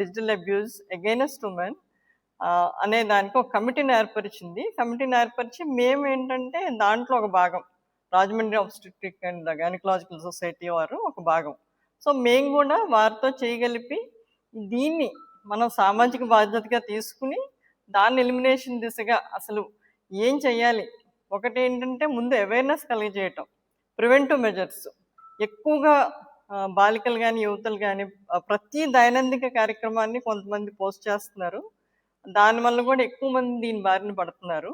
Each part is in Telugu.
డిజిటల్ అబ్యూస్ అగైనెస్ట్ ఉమెన్ అనే దానికి ఒక కమిటీని ఏర్పరిచింది. కమిటీని ఏర్పరిచి మేము ఏంటంటే దాంట్లో ఒక భాగం Rajahmundry obstetric and gynaecological society వారు ఒక భాగం. సో మేము కూడా వారితో చేయగలిపి దీన్ని మనం సామాజిక బాధ్యతగా తీసుకుని దాన్ని ఎలిమినేషన్ దిశగా అసలు ఏం చేయాలి? ఒకటి ఏంటంటే ముందు అవేర్నెస్ కలిగజేయటం ప్రివెంటివ్ మెజర్స్ ఎక్కువగా బాలికలు కానీ యువతలు కానీ ప్రతి దైనందిక కార్యక్రమాన్ని కొంతమంది పోస్ట్ చేస్తున్నారు. దానివల్ల కూడా ఎక్కువ మంది దీని బారిన పడుతున్నారు.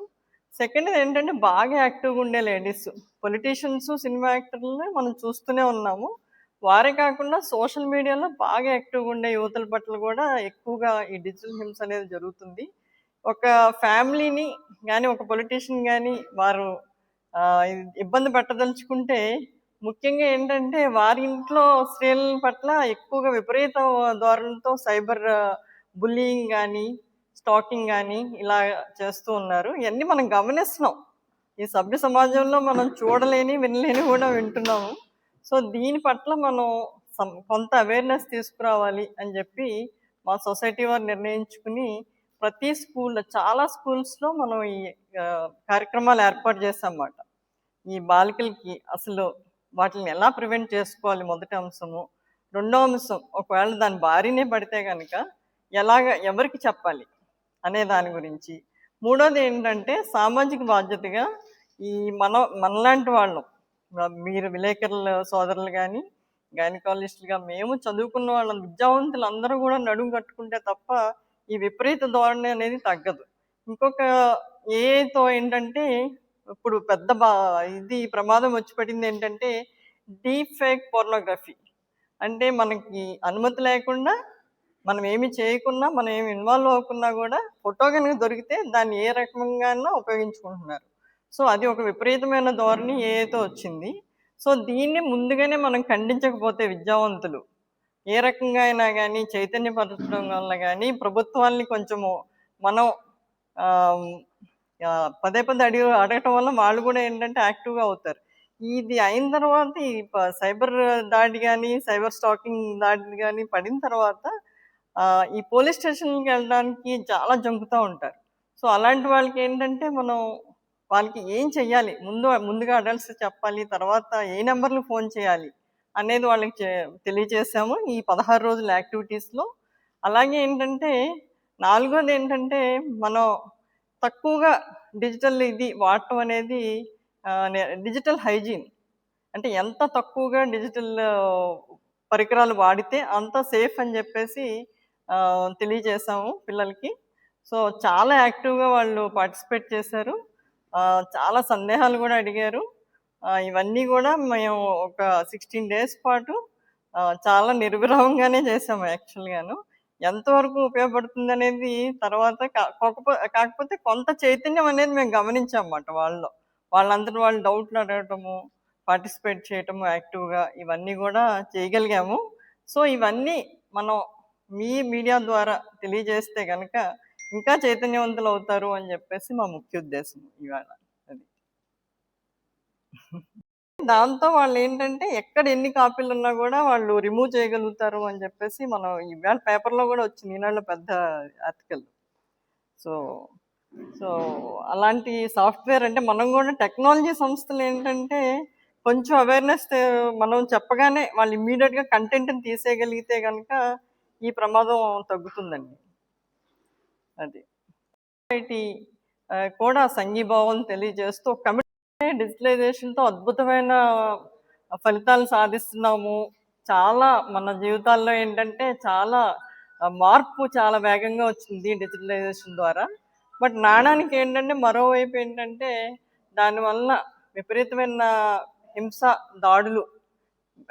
సెకండ్ ఏంటంటే బాగా యాక్టివ్గా ఉండే లేడీస్ పొలిటీషియన్స్ సినిమా యాక్టర్లని మనం చూస్తూనే ఉన్నాము. వారే కాకుండా సోషల్ మీడియాలో బాగా యాక్టివ్గా ఉండే యువతల పట్ల కూడా ఎక్కువగా ఈ డిజిటల్ హింస అనేది జరుగుతుంది. ఒక ఫ్యామిలీని కానీ ఒక పొలిటీషియన్ కానీ వారు ఇబ్బంది పెట్టదలుచుకుంటే ముఖ్యంగా ఏంటంటే వారి ఇంట్లో స్త్రీల పట్ల ఎక్కువగా విపరీత ధోరణితో సైబర్ బుల్లింగ్ కానీ స్టాకింగ్ కానీ ఇలా చేస్తూ ఉన్నారు. ఇవన్నీ మనం గమనిస్తున్నాం. ఈ సభ్య సమాజంలో మనం చూడలేని వినలేని కూడా వింటున్నాము. సో దీని పట్ల మనం కొంత అవేర్నెస్ తీసుకురావాలి అని చెప్పి మా సొసైటీ వారు నిర్ణయించుకుని ప్రతి స్కూల్లో చాలా స్కూల్స్లో మనం ఈ కార్యక్రమాలు ఏర్పాటు చేస్తాం అన్నమాట. ఈ బాలికలకి అసలు వాటిని ఎలా ప్రివెంట్ చేసుకోవాలి మొదటి అంశము? రెండో అంశం ఒకవేళ దాని బారినే పడితే కనుక ఎలాగ ఎవరికి చెప్పాలి అనే దాని గురించి. మూడోది ఏంటంటే సామాజిక బాధ్యతగా ఈ మన మనలాంటి వాళ్ళం మీరు విలేకరుల సోదరులు కానీ గైనకాలజిస్టులుగా మేము చదువుకున్న వాళ్ళం విద్యావంతులు అందరూ కూడా నడుము కట్టుకుంటే తప్ప ఈ విపరీత ధోరణి అనేది తగ్గదు. ఇంకొక ఏతో ఏంటంటే ఇప్పుడు పెద్ద బా ఇది ప్రమాదం వచ్చి పడింది ఏంటంటే డీప్ ఫేక్ పోర్నోగ్రఫీ. అంటే మనకి అనుమతి లేకుండా మనం ఏమి చేయకున్నా మనం ఏమి ఇన్వాల్వ్ అవ్వకున్నా కూడా ఫోటో కనుక దొరికితే దాన్ని ఏ రకంగా ఉపయోగించుకుంటున్నారు. సో అది ఒక విపరీతమైన ధోరణి ఏతో వచ్చింది సో దీన్ని ముందుగానే మనం ఖండించకపోతే విద్యావంతులు ఏ రకంగా అయినా కానీ చైతన్యపరచడం వల్ల కానీ ప్రభుత్వాల్ని కొంచెము మనం పదే పదే అడిగి అడగటం వల్ల వాళ్ళు కూడా ఏంటంటే యాక్టివ్గా అవుతారు. ఇది అయిన తర్వాత ఈ సైబర్ దాడి కానీ సైబర్ స్టాకింగ్ దాడి కానీ పడిన తర్వాత ఈ పోలీస్ స్టేషన్కి వెళ్ళడానికి చాలా జంకుతూ ఉంటారు. సో అలాంటి వాళ్ళకి ఏంటంటే మనం వాళ్ళకి ఏం చెయ్యాలి? ముందు ముందుగా అడల్ట్స్ చెప్పాలి తర్వాత ఏ నెంబర్లు ఫోన్ చేయాలి అనేది వాళ్ళకి తెలియజేసాము ఈ పదహారు రోజుల యాక్టివిటీస్లో. అలాగే ఏంటంటే నాలుగోది ఏంటంటే మనం తక్కువగా డిజిటల్ ఇది వాడటం అనేది డిజిటల్ హైజీన్. అంటే ఎంత తక్కువగా డిజిటల్ పరికరాలు వాడితే అంత సేఫ్ అని చెప్పేసి తెలియజేసాము పిల్లలకి. సో చాలా యాక్టివ్గా వాళ్ళు పార్టిసిపేట్ చేశారు. చాలా సందేహాలు కూడా అడిగారు. ఇవన్నీ కూడా మేము ఒక సిక్స్టీన్ డేస్ పాటు చాలా నిర్విరామంగానే చేసాము యాక్చువల్గాను. ఎంతవరకు ఉపయోగపడుతుంది అనేది తర్వాత కాకపోతే కొంత చైతన్యం అనేది మేము గమనించామన్నమాట వాళ్ళు వాళ్ళలో. వాళ్ళందరూ వాళ్ళు డౌట్లు అడగటము పార్టిసిపేట్ చేయటము యాక్టివ్గా ఇవన్నీ కూడా చేయగలిగాము. సో ఇవన్నీ మనం మీ మీడియా ద్వారా తెలియజేస్తే కనుక ఇంకా చైతన్యవంతులు అవుతారు అని చెప్పేసి మా ముఖ్య ఉద్దేశం ఇవాళ అది. దాంతో వాళ్ళు ఏంటంటే ఎక్కడ ఎన్ని కాపీలు ఉన్నా కూడా వాళ్ళు రిమూవ్ చేయగలుగుతారు అని చెప్పేసి మనం ఇవాళ పేపర్లో కూడా వచ్చింది ఈనాళ్ళు పెద్ద ఆర్టికల్. సో సో అలాంటి సాఫ్ట్వేర్ అంటే మనం కూడా టెక్నాలజీ సంస్థలు ఏంటంటే కొంచెం అవేర్నెస్ మనం చెప్పగానే వాళ్ళు ఇమ్మీడియట్గా కంటెంట్ని తీసేయగలిగితే కనుక ఈ ప్రమాదం తగ్గుతుందండి. అది. కూడా సంఘీభావం తెలియజేస్తూ కమిటీ డిజిటలైజేషన్తో అద్భుతమైన ఫలితాలు సాధిస్తున్నాము. చాలా మన జీవితాల్లో ఏంటంటే చాలా మార్పు చాలా వేగంగా వచ్చింది డిజిటలైజేషన్ ద్వారా. బట్ నాణానికి ఏంటంటే మరోవైపు ఏంటంటే దానివల్ల విపరీతమైన హింస దాడులు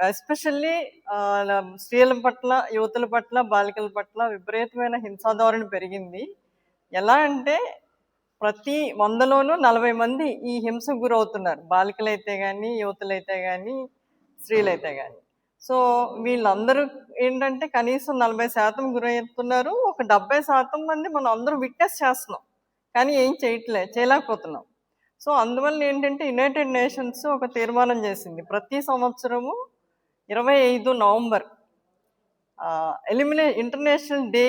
ఎస్పెషల్లీ స్త్రీల పట్ల యువతుల పట్ల బాలికల పట్ల విపరీతమైన హింసాధోరణి పెరిగింది. ఎలా అంటే ప్రతి వందలోనూ నలభై మంది ఈ హింసకు గురవుతున్నారు. బాలికలైతే కానీ యువతులైతే కానీ స్త్రీలైతే కానీ సో వీళ్ళందరూ ఏంటంటే కనీసం నలభై శాతం గురవుతున్నారు. ఒక డెబ్బై శాతం మంది మనం అందరూ విట్నెస్ చేస్తున్నాం. కానీ ఏం చేయట్లే చేయలేకపోతున్నాం. సో అందువల్ల ఏంటంటే యునైటెడ్ నేషన్స్ ఒక తీర్మానం చేసింది. ప్రతి సంవత్సరము ఇరవై ఐదు November ఎలిమినే international day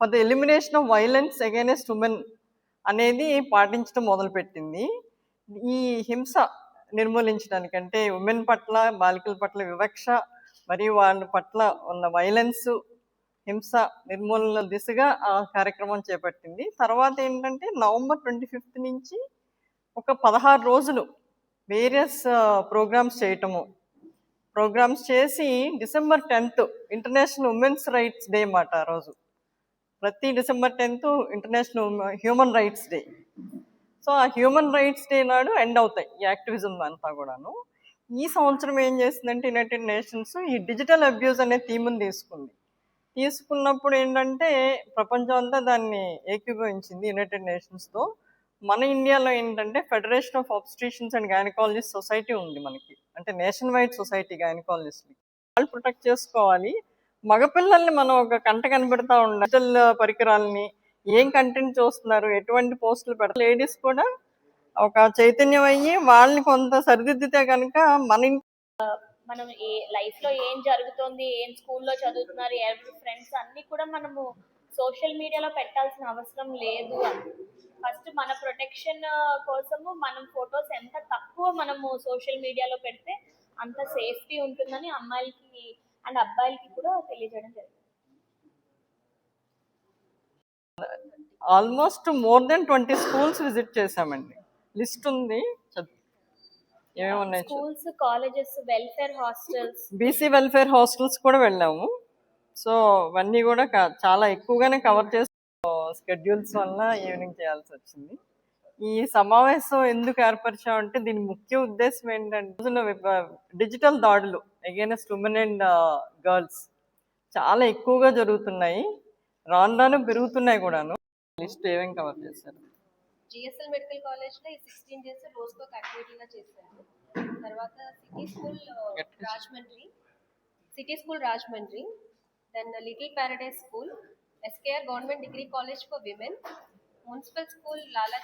for the elimination of violence against women అనేది పాటించడం మొదలుపెట్టింది. ఈ హింస నిర్మూలించడానికంటే ఉమెన్ పట్ల బాలికల పట్ల వివక్ష మరియు వాళ్ళ పట్ల ఉన్న వైలెన్స్ హింస నిర్మూలన దిశగా ఆ కార్యక్రమం చేపట్టింది. తర్వాత ఏంటంటే నవంబర్ ట్వంటీ ఫిఫ్త్ నుంచి ఒక పదహారు రోజులు వేరియస్ ప్రోగ్రామ్స్ చేయటము. ప్రోగ్రామ్స్ చేసి December tenth international women's rights day మాట ఆ రోజు. ప్రతి December tenth international human rights day. So ఆ హ్యూమన్ రైట్స్ డే నాడు ఎండ్ అవుతాయి ఈ యాక్టివిజం అంతా కూడాను. ఈ సంవత్సరం ఏం చేసిందంటే యునైటెడ్ నేషన్స్ ఈ డిజిటల్ అబ్యూస్ అనే థీమ్ని తీసుకుంది. తీసుకున్నప్పుడు ఏంటంటే ప్రపంచం అంతా దాన్ని ఏకీభవించింది యునైటెడ్ నేషన్స్తో. మన ఇండియాలో ఏంటంటే federation of obstetricians and gynaecologist society ఉంది మనకి. అంటే నేషన్ వైడ్ సొసైటీ గైనకాలజిస్ట్ వాళ్ళు ప్రొటెక్ట్ చేసుకోవాలి. మగపిల్లల్ని మనం ఒక కంట కనిపెడతా ఉండాలి డిజిటల్ పరికరాలని ఏం కంటెంట్ చూస్తున్నారు? ఎటువంటి పోస్టులు పెడతారు లేడీస్ కూడా ఒక చైతన్యం అయ్యి వాళ్ళని కొంత సరిదిద్దితే కనుక మన మనం ఏ లైఫ్లో ఏం జరుగుతోంది ఏం స్కూల్లో చదువుతున్నారు ఎవరి ఫ్రెండ్స్ అన్ని కూడా మనము సోషల్ మీడియాలో పెట్టాల్సిన అవసరం లేదు అని. ఫస్ట్ మన ప్రొటెక్షన్ కోసము మనం ఫొటోస్ ఎంత తక్కువ మనము సోషల్ మీడియాలో పెడితే అంత సేఫ్టీ ఉంటుందని అమ్మాయిలకి అండ్ అబ్బాయిలకి కూడా తెలియజేయడం జరిగింది. Almost more then twenty schools visit చేశామండి. లిస్ట్ ఉంది. ఏమేమి ఉన్నాయి schools colleges welfare hostels. BC welfare hostels కూడా వెళ్ళాము. సో అవన్నీ కూడా చాలా ఎక్కువగానే కవర్ చేసి స్కెడ్యూల్స్ వల్ల ఈవినింగ్ చేయాల్సి వచ్చింది. ఈ సమావేశం ఎందుకు ఏర్పరిచామంటే దీని ముఖ్య ఉద్దేశం ఏంటంటే డిజిటల్ దాడులు అగైనెస్ట్ ఉమెన్ అండ్ గర్ల్స్ చాలా ఎక్కువగా జరుగుతున్నాయి. రాను రాను పెరుగుతున్నాయి కూడాను. లిస్ట్ ఏమేమి కవర్ చేశారు? జిఎస్ఎల్ మెడికల్ కాలేజ్లో ఈ సిక్స్టీన్ డేస్ రోజుకు యాక్టివిటీగా చేశారు. తర్వాత city school Rajahmundry city school Rajahmundry then little paradise school SKR government degree college for women municipal school Lala